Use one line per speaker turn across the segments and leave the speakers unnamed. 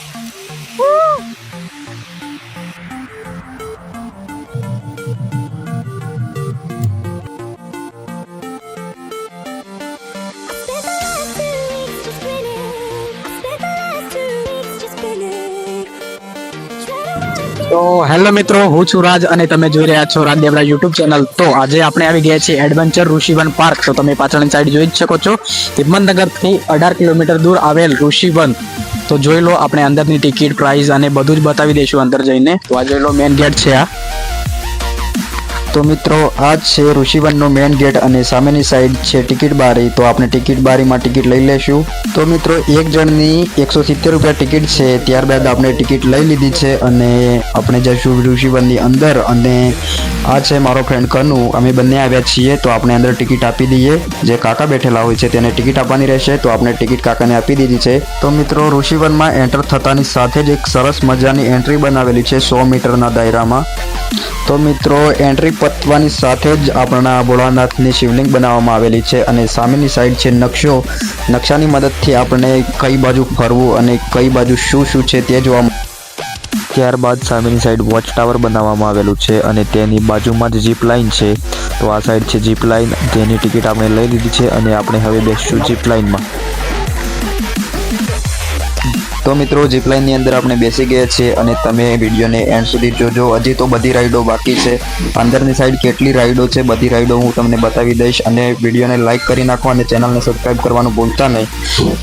Thank you.
તો hello મિત્રો, હું છું રાજ અને તમે જોઈ રહ્યા છો રાજ યુટ્યુબ ચેનલ તો આજે આપણે આવી ગયા છીએ એડવેન્ચર ઋષિવન પાર્ક. તો તમે પાછળની સાઈડ જોઈ જ શકો છો હિંમતનગરથી અઢાર કિલોમીટર દૂર આવેલ ઋષિવન. તો જોઈ લો, આપણે અંદરની ટિકિટ પ્રાઇસ અને બધું જ બતાવી દઈશું અંદર જઈને. તો આ જોઈ લો મેઇન ગેટ છે આ. તો મિત્રો આ જ છે ઋષિવનનો મેઇન ગેટ અને સામેની સાઈડ છે ટિકિટ બારી. તો આપણે ટિકિટ બારીમાં ટિકિટ લઈ લેશું. તો મિત્રો, એક જણની એકસો સિત્તેર રૂપિયા ટિકિટ છે. ત્યારબાદ આપણે ટિકિટ લઈ લીધી છે અને આપણે જઈશું ઋષિવનની અંદર અને આ છે મારો ફ્રેન્ડ કનુ. અમે બંને આવ્યા છીએ, તો આપણે અંદર ટિકિટ આપી દઈએ. જે કાકા બેઠેલા હોય છે તેને ટિકિટ આપવાની રહેશે. તો આપણે ટિકિટ કાકાને આપી દીધી છે. તો મિત્રો, ઋષિવનમાં એન્ટર થતાની સાથે જ એક સરસ મજાની એન્ટ્રી બનાવેલી છે સો મીટરના દાયરામાં. તો મિત્રો એન્ટ્રી પતવાની સાથે જ આપણા ભોળાનાથની શિવલિંગ બનાવવામાં આવેલી છે અને સામેની સાઈડ છે નકશો. નકશાની મદદથી આપણે કઈ બાજુ ફરવું અને કઈ બાજુ શું શું છે તે જોવા ત્યારબાદ સામેની સાઈડ વોચ ટાવર બનાવવામાં આવેલું છે અને તેની બાજુમાં જ જીપ લાઇન છે. તો આ સાઈડ છે જીપ લાઇન તેની ટિકિટ આપણે લઈ લીધી છે અને આપણે હવે બેસશું જીપ લાઇનમાં તો મિત્રો જીપલાઇનની અંદર આપણે બેસી ગયા છીએ અને તમે વિડીયોને એન્ડ સુધી જોજો. હજી તો બધી રાઈડો બાકી છે. અંદરની સાઈડ કેટલી રાઈડો છે, બધી રાઈડો હું તમને બતાવી દઈશ. અને વિડીયોને લાઈક કરી નાખો અને ચેનલને સબસ્ક્રાઈબ કરવાનું ભૂલતા નહીં.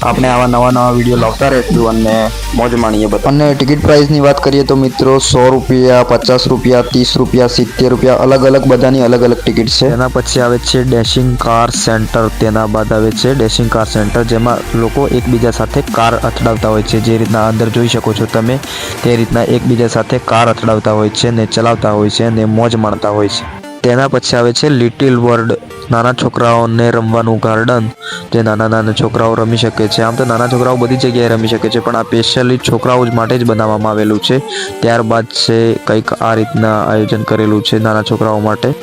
આપણે આવા નવા નવા વીડિયો લાવતા રહેશું અને મોજ માણીએ બધા. અને ટિકિટ પ્રાઇસની વાત કરીએ તો મિત્રો, સો રૂપિયા, પચાસ રૂપિયા, ત્રીસ રૂપિયા, સિત્તેર રૂપિયા, અલગ અલગ બધાની અલગ અલગ ટિકિટ છે. એના પછી આવે છે ડેશિંગ કાર સેન્ટર તેના બાદ આવે છે ડેશિંગ કાર સેન્ટર જેમાં લોકો એકબીજા સાથે કાર અથડાવતા હોય છે. જે રીતના અંદર જોઈ શકો છો તમે. તે રીતના એકબીજા સાથે કાર અથડાવતા હોય છે ને ચલાવતા હોય છે ને મોજ માણતા હોય છે. તેના પછી આવે છે લિટિલ વર્લ્ડ નાના છોકરાઓને રમવાનું ગાર્ડન જે નાના નાના છોકરાઓ રમી શકે છે. આમ તો નાના છોકરાઓ બધી જગ્યાએ રમી શકે છે, પણ આ સ્પેશિયલી છોકરાઓ જ માટે જ બનાવવામાં આવેલું છે. ત્યારબાદ છે કંઈક આ રીતના આયોજન કરેલું છે નાના છોકરાઓ માટે.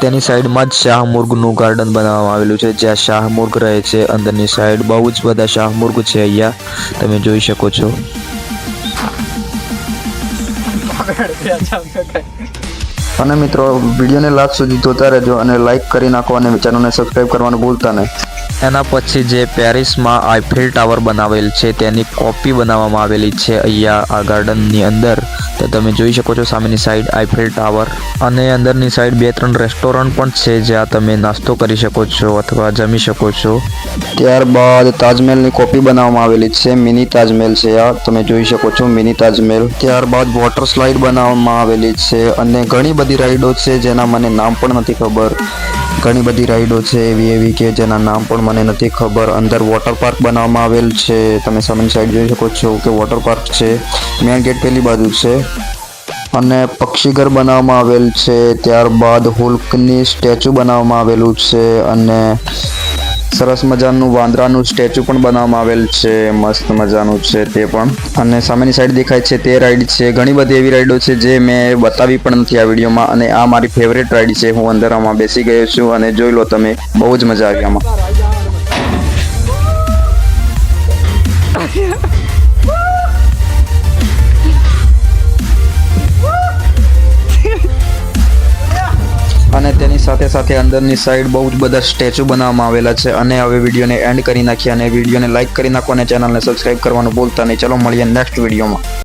તેની સાઈડમાં જ શાહમુર્ગનું ગાર્ડન બનાવવામાં આવેલું છે. જ્યાં શાહમુર્ગ રહે છે. અંદરની સાઈડ બહુ જ બધા શાહમુર્ગ છે અહીંયા. તમે જોઈ શકો છો. અને મિત્રો વિડીયોને લાસ્ટ સુધી જોતા રહેજો અને લાઈક કરી નાખો અને ચેનલને સબસ્ક્રાઇબ કરવાનું ભૂલતા નહીં. એના પછી જે પેરિસમાં આઈફેલ ટાવર બનાવેલ છે તેની કોપી બનાવવામાં આવેલી છે અહીંયા આ ગાર્ડનની અંદર. તો તમે જોઈ શકો છો સામેની સાઈડ આઈફેલ ટાવર અને અંદરની સાઈડ બે ત્રણ રેસ્ટોરન્ટ પણ છે જ્યાં તમે નાસ્તો કરી શકો છો અથવા જમી શકો છો. ત્યારબાદ તાજમહેલની કોપી બનાવવામાં આવેલી છે મિની તાજમહેલ છે આ. તમે જોઈ શકો છો મિની તાજમહેલ. ત્યારબાદ વોટર સ્લાઇડ બનાવવામાં આવેલી છે અને ઘણી બધી રાઈડો છે, જેના મને નામ પણ નથી ખબર. ઘણી બધી રાઈડો છે એવી એવી કે જેના નામ પણ મને નથી ખબર. અંદર વોટર પાર્ક બનાવવામાં આવેલ છે. તમે સામેની સાઈડ જોઈ શકો છો કે વોટર પાર્ક છે. મેન ગેટ પેલી બાજુ છે. અને પક્ષીઘર બનાવવામાં આવેલ છે. ત્યારબાદ હુલ્કની સ્ટેચ્યુ બનાવવામાં આવેલું છે. અને સરસ મજાનું વાંદરાનું સ્ટેચ્યુ પણ બનાવવામાં આવેલ છે, મસ્ત મજાનું છે તે પણ. અને સામેની સાઈડ દેખાય છે તે રાઈડ છે, ઘણી બધી એવી રાઈડો છે જે મેં બતાવી પણ નથી આ વિડીયોમાં. અને આ મારી ફેવરેટ રાઈડ છે, હું અંદર બેસી ગયો છું અને જોઈ લો તમે, બહુ જ મજા આવી આમાં. અને તેની સાથે સાથે અંદરની સાઈડ બહુ જ બધા સ્ટેચ્યુ બનાવવામાં આવેલા છે. અને હવે વિડીયોને એન્ડ કરી નાખીએ અને વિડીયોને લાઇક કરી નાખો અને ચેનલને સબસ્ક્રાઇબ કરવાનું ભૂલતા નહીં. ચલો, મળીએ નેક્સ્ટ વિડીયોમાં.